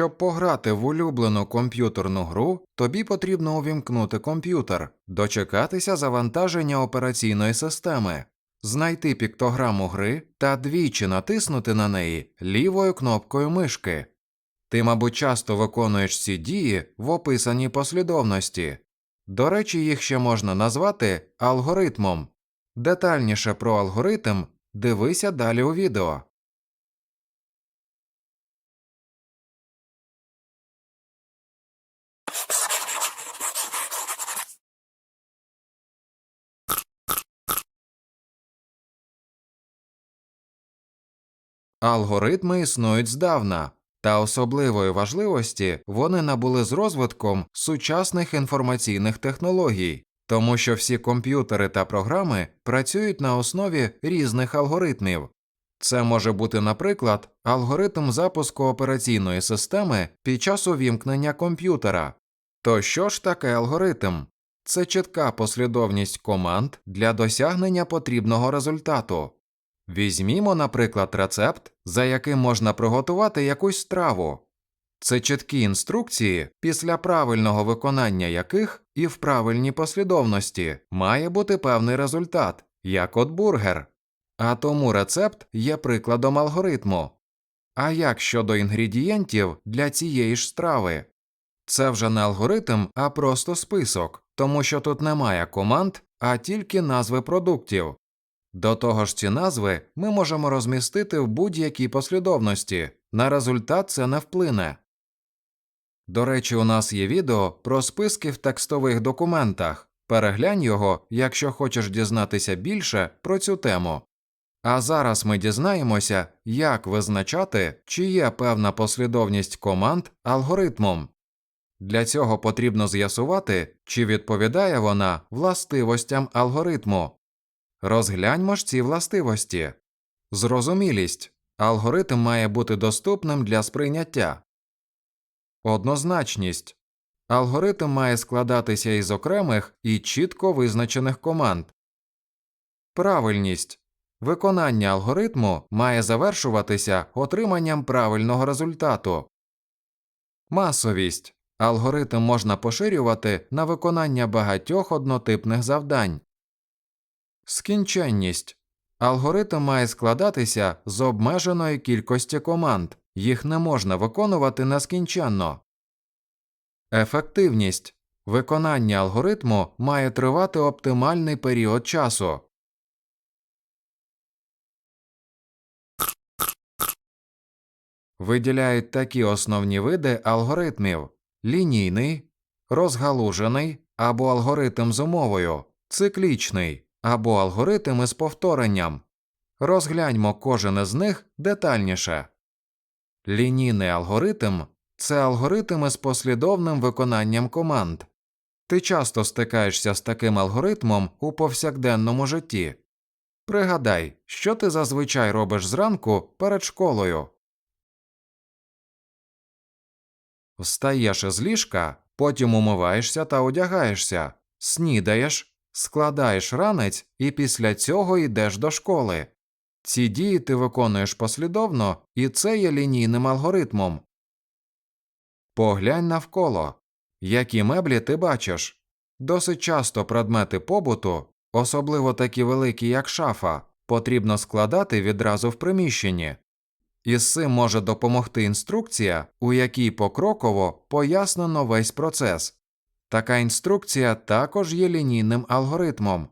Щоб пограти в улюблену комп'ютерну гру, тобі потрібно увімкнути комп'ютер, дочекатися завантаження операційної системи, знайти піктограму гри та двічі натиснути на неї лівою кнопкою мишки. Ти, мабуть, часто виконуєш ці дії в описаній послідовності. До речі, їх ще можна назвати алгоритмом. Детальніше про алгоритм дивися далі у відео. Алгоритми існують здавна, та особливої важливості вони набули з розвитком сучасних інформаційних технологій, тому що всі комп'ютери та програми працюють на основі різних алгоритмів. Це може бути, наприклад, алгоритм запуску операційної системи під час увімкнення комп'ютера. То що ж таке алгоритм? Це чітка послідовність команд для досягнення потрібного результату. Візьмімо, наприклад, рецепт, за яким можна приготувати якусь страву. Це чіткі інструкції, після правильного виконання яких і в правильній послідовності має бути певний результат, як от бургер. А тому рецепт є прикладом алгоритму. А як щодо інгредієнтів для цієї ж страви? Це вже не алгоритм, а просто список, тому що тут немає команд, а тільки назви продуктів. До того ж, ці назви ми можемо розмістити в будь-якій послідовності, на результат це не вплине. До речі, у нас є відео про списки в текстових документах. Переглянь його, якщо хочеш дізнатися більше про цю тему. А зараз ми дізнаємося, як визначати, чи є певна послідовність команд алгоритмом. Для цього потрібно з'ясувати, чи відповідає вона властивостям алгоритму. Розгляньмо ж ці властивості. Зрозумілість. Алгоритм має бути доступним для сприйняття. Однозначність. Алгоритм має складатися із окремих і чітко визначених команд. Правильність. Виконання алгоритму має завершуватися отриманням правильного результату. Масовість. Алгоритм можна поширювати на виконання багатьох однотипних завдань. Скінченність. Алгоритм має складатися з обмеженої кількості команд, їх не можна виконувати нескінченно. Ефективність. Виконання алгоритму має тривати оптимальний період часу. Виділяють такі основні види алгоритмів лінійний, розгалужений або алгоритм з умовою, циклічний або алгоритм із повторенням. Розгляньмо кожен із них детальніше. Лінійний алгоритм це алгоритм із послідовним виконанням команд. Ти часто стикаєшся з таким алгоритмом у повсякденному житті. Пригадай, що ти зазвичай робиш зранку перед школою. Встаєш із ліжка, потім умиваєшся та одягаєшся, снідаєш, складаєш ранець і після цього йдеш до школи. Ці дії ти виконуєш послідовно, і це є лінійним алгоритмом. Поглянь навколо. Які меблі ти бачиш? Досить часто предмети побуту, особливо такі великі, як шафа, потрібно складати відразу в приміщенні. Із цим може допомогти інструкція, у якій покроково пояснено весь процес. Така інструкція також є лінійним алгоритмом.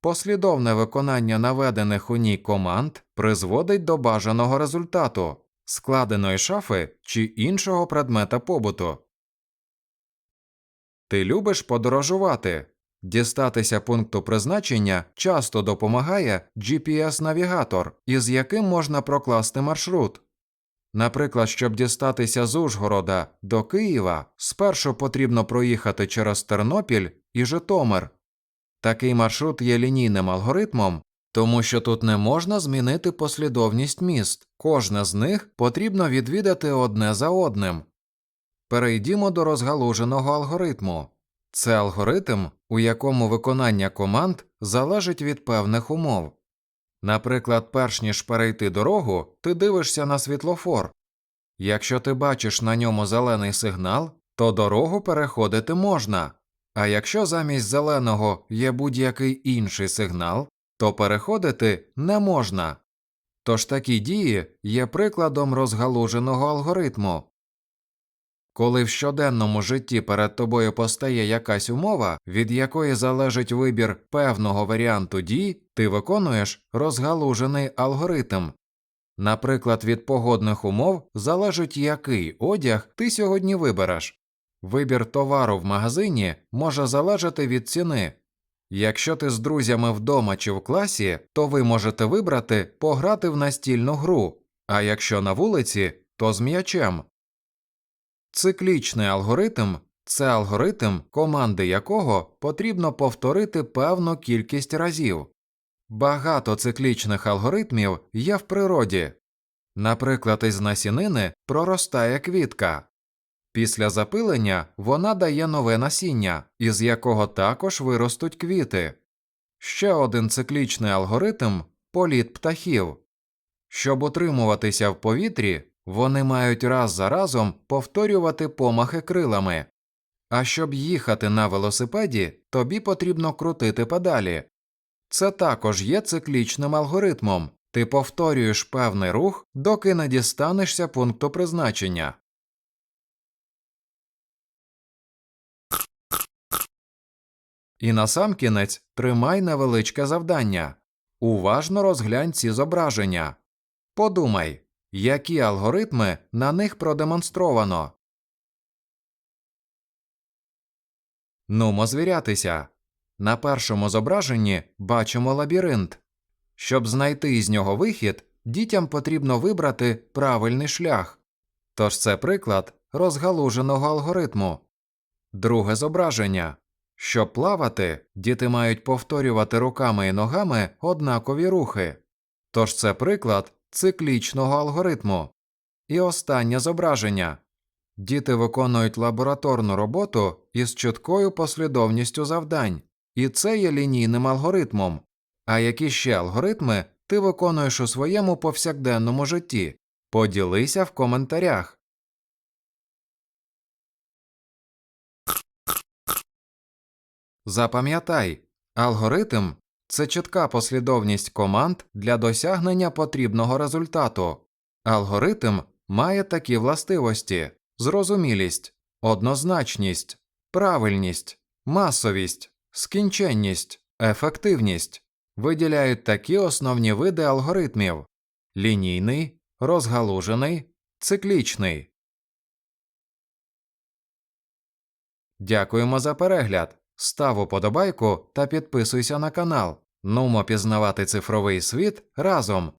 Послідовне виконання наведених у ній команд призводить до бажаного результату складеної шафи чи іншого предмета побуту. Ти любиш подорожувати. Дістатися пункту призначення часто допомагає GPS-навігатор, із яким можна прокласти маршрут. Наприклад, щоб дістатися з Ужгорода до Києва, спершу потрібно проїхати через Тернопіль і Житомир. Такий маршрут є лінійним алгоритмом, тому що тут не можна змінити послідовність міст, кожне з них потрібно відвідати одне за одним. Перейдімо до розгалуженого алгоритму. Це алгоритм, у якому виконання команд залежить від певних умов. Наприклад, перш ніж перейти дорогу, ти дивишся на світлофор. Якщо ти бачиш на ньому зелений сигнал, то дорогу переходити можна. А якщо замість зеленого є будь-який інший сигнал, то переходити не можна. Тож такі дії є прикладом розгалуженого алгоритму. Коли в щоденному житті перед тобою постає якась умова, від якої залежить вибір певного варіанту дій, ти виконуєш розгалужений алгоритм. Наприклад, від погодних умов залежить, який одяг ти сьогодні вибереш. Вибір товару в магазині може залежати від ціни. Якщо ти з друзями вдома чи в класі, то ви можете вибрати пограти в настільну гру, а якщо на вулиці, то з м'ячем. Циклічний алгоритм це алгоритм, команди якого потрібно повторити певну кількість разів. Багато циклічних алгоритмів є в природі. Наприклад, із насінини проростає квітка. Після запилення вона дає нове насіння, із якого також виростуть квіти. Ще один циклічний алгоритм політ птахів. Щоб утримуватися в повітрі, вони мають раз за разом повторювати помахи крилами. А щоб їхати на велосипеді, тобі потрібно крутити педалі. Це також є циклічним алгоритмом. Ти повторюєш певний рух, доки не дістанешся пункту призначення. І насамкінець тримай невеличке завдання. Уважно розглянь ці зображення. Подумай, які алгоритми на них продемонстровано. Нумо звірятися. На першому зображенні бачимо лабіринт. Щоб знайти із нього вихід, дітям потрібно вибрати правильний шлях. Тож це приклад розгалуженого алгоритму. Друге зображення. Щоб плавати, діти мають повторювати руками і ногами однакові рухи. Тож це приклад циклічного алгоритму. І останнє зображення. Діти виконують лабораторну роботу із чіткою послідовністю завдань, і це є лінійним алгоритмом. А які ще алгоритми ти виконуєш у своєму повсякденному житті? Поділися в коментарях. Запам'ятай, алгоритм це чітка послідовність команд для досягнення потрібного результату. Алгоритм має такі властивості: зрозумілість, однозначність, правильність, масовість, скінченність, ефективність. Виділяють такі основні види алгоритмів: лінійний, розгалужений, циклічний. Дякуємо за перегляд. Став уподобайку та підписуйся на канал. Нумо пізнавати цифровий світ разом.